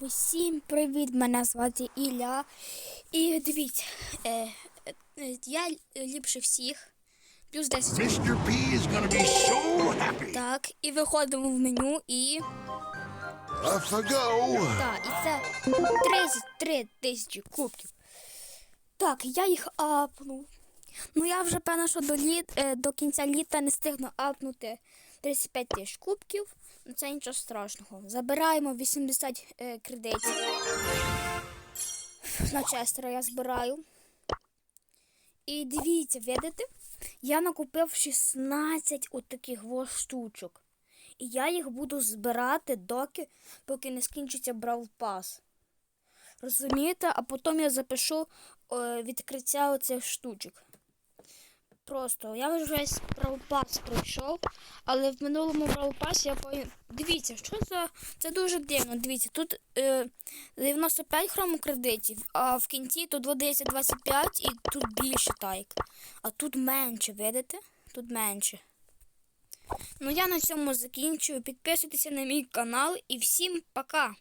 Усім привіт! Мене звати Ілля. І дивіться, е, е, я ліпше всіх. Плюс 10. Mr. P is gonna be so happy. Так, і виходимо в меню і. Off I go. Так, і це 33 тисячі кубків. Так, я їх апнув. Ну я вже певно, що до, літ, е, до кінця літа не встигну апнути 35 тисяч кубків. Ну це нічого страшного. Забираємо 80 е, кредитів. На Честера я збираю. І дивіться, видите? Я накупив 16 отаких от штучок. І я їх буду збирати доки, поки не скінчиться Brawl Pass. Розумієте? А потім я запишу е, відкриття оцих штучок. Просто я вже весь Pass пройшов, але в минулому Pass я по... Дивіться, що за. Це дуже дивно. Дивіться, тут е, 95 хромокредитів, а в кінці тут додається 25 і тут більше так. А тут менше, видите? Тут менше. Ну я на цьому закінчую. Підписуйтеся на мій канал і всім пока!